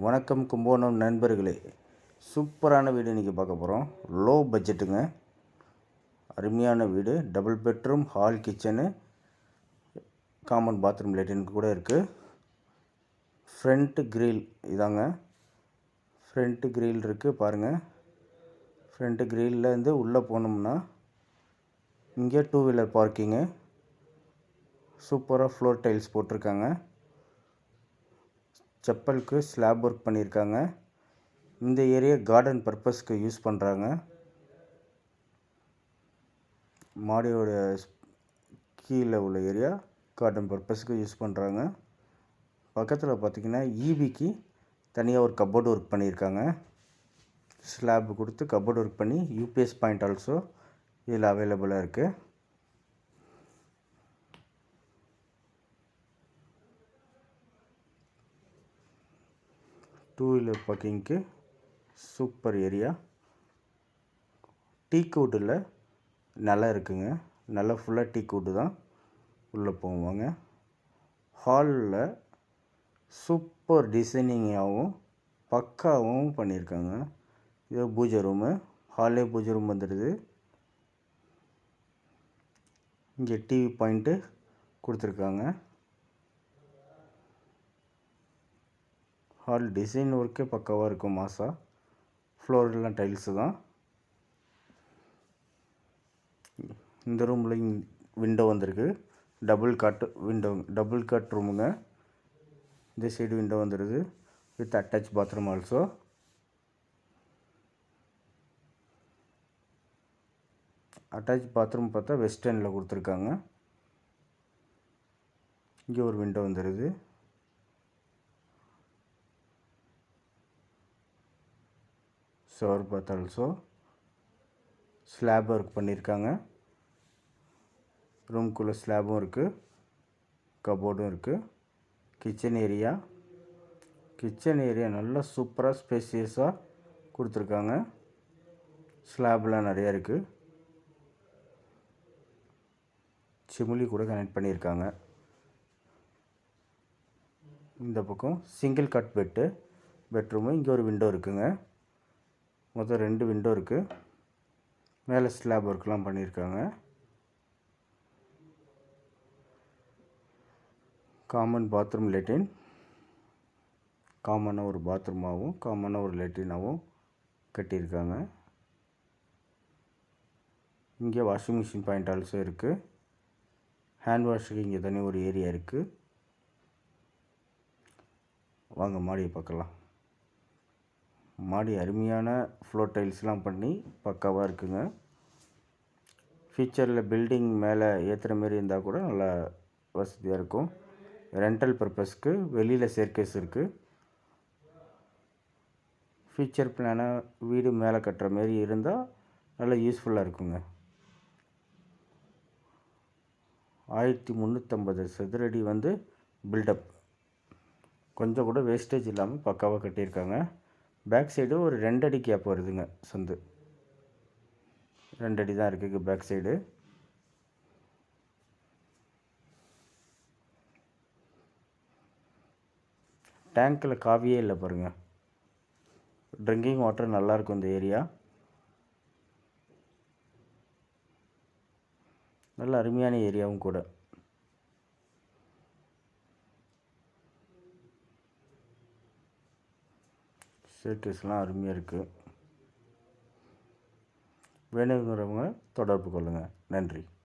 வணக்கம் கும்போணம் நண்பர்களே. சூப்பரான வீடு இன்றைக்கி பார்க்க போகிறோம் லோ பட்ஜெட்டுங்க அருமையான வீடு. Double bedroom hall kitchen common bathroom லெட்டின் கூட இருக்குது ஃப்ரண்ட்டு கிரில் இதாங்க. ஃப்ரண்ட்டு கிரில் இருக்குது பாருங்கள் ஃப்ரண்ட்டு கிரில்லேருந்து உள்ளே போனோம்னா இங்கே டூ வீலர் பார்க்கிங்கு சூப்பராக ஃப்ளோர் டைல்ஸ் போட்டிருக்காங்க. செப்பலுக்கு ஸ்லாப் ஒர்க் பண்ணியிருக்காங்க. இந்த ஏரியா கார்டன் பர்பஸ்க்கு யூஸ் பண்ணுறாங்க மாடியோட கீழே உள்ள ஏரியா கார்டன் பர்பஸ்க்கு யூஸ் பண்ணுறாங்க பக்கத்தில் பார்த்திங்கன்னா ஈபிக்கு தனியாக ஒரு கப்போர்டு ஒர்க் பண்ணியிருக்காங்க. ஸ்லாப் கொடுத்து கப்போர்டு ஒர்க் பண்ணி யூபிஎஸ் பாயிண்ட் ஆல்சோ இதில் அவைலபிளாக இருக்குது டூ வீலர் பார்க்கிங்க்கு சூப்பர் ஏரியா. டீ கூட்டில் நல்லா இருக்குங்க. நல்லா ஃபுல்லாக டீ கூட்டு தான் உள்ளே போவாங்க. ஹாலில் சூப்பர் டிசைனிங்காகவும் பக்காவும் பண்ணியிருக்காங்க இது பூஜை ரூமு. ஹாலே பூஜை ரூம் வந்துடுது. இங்கே டிவி பாயிண்ட்டு கொடுத்துருக்காங்க. ஹால் டிசைன் ஒர்க்கே பக்காவாக இருக்கும் மாசா. ஃப்ளோர்லாம் டைல்ஸு தான். இந்த ரூமில் விண்டோ வந்திருக்கு. Double cot window double cot ரூமுங்க இந்த சைடு விண்டோ வந்துடுது with attach bathroom also attach bathroom பார்த்தா வெஸ்டர்னில் கொடுத்துருக்காங்க. இங்கே ஒரு விண்டோ வந்துடுது shower bath also slab work பண்ணியிருக்காங்க ரூம்குள்ளே ஸ்லாபும் இருக்குது கபோர்டும் இருக்குது கிச்சன் ஏரியா கிச்சன் ஏரியா நல்லா சூப்பராக ஸ்பேசியஸாக கொடுத்துருக்காங்க. ஸ்லாப்லாம் நிறையா இருக்குது சிமுலி கூட கனெக்ட் பண்ணியிருக்காங்க இந்த பக்கம் சிங்கிள் கட் பெட்டு பெட்ரூமு இங்கே ஒரு விண்டோ இருக்குங்க. மொத்தம் ரெண்டு விண்டோ இருக்குது மேலே ஸ்லாப் ஒர்க்லாம் பண்ணியிருக்காங்க காமன் பாத்ரூம் லெட்டின் காமனாக ஒரு பாத்ரூமாகவும் காமனாக ஒரு லெட்டினாகவும் கட்டியிருக்காங்க. இங்கே வாஷிங் மிஷின் பாயிண்ட் ஆல்சோ இருக்குது ஹேண்ட் வாஷுக்கு இங்கே தனி ஒரு ஏரியா இருக்குது வாங்க மாடியை பார்க்கலாம். மாடி அருமையான ஃப்ளோர் டைல்ஸ்லாம் பண்ணி பக்காவாக இருக்குங்க. ஃபியூச்சரில் பில்டிங் மேலே ஏற்றுற மாரி இருந்தால் கூட நல்லா வசதியாக இருக்கும். ரெண்டல் பர்பஸ்க்கு வெளியில் சேர்க்கேஸ் இருக்குது ஃபியூச்சர் பிளானாக வீடு மேலே கட்டுற மாரி இருந்தால் நல்லா யூஸ்ஃபுல்லாக இருக்குங்க. ஆயிரத்தி முந்நூற்றம்பது சதுரடி வந்து பில்டப் கொஞ்சம் கூட வேஸ்டேஜ் இல்லாமல் பக்காவாக கட்டியிருக்காங்க. பேக் சைடு ஒரு ரெண்டடி கேப் வருதுங்க சந்து. ரெண்டடி தான் இருக்குது பேக் சைடு. டேங்க்கில் காவியே இல்லை பாருங்கள் ட்ரிங்கிங் வாட்டர் நல்லாயிருக்கும் இந்த ஏரியா. நல்ல அருமையான ஏரியாவும் கூட. ஸ்டேட்டஸ்லாம் அருமையாக இருக்குது வேணுங்கிறவங்க தொடர்பு கொள்ளுங்கள் நன்றி.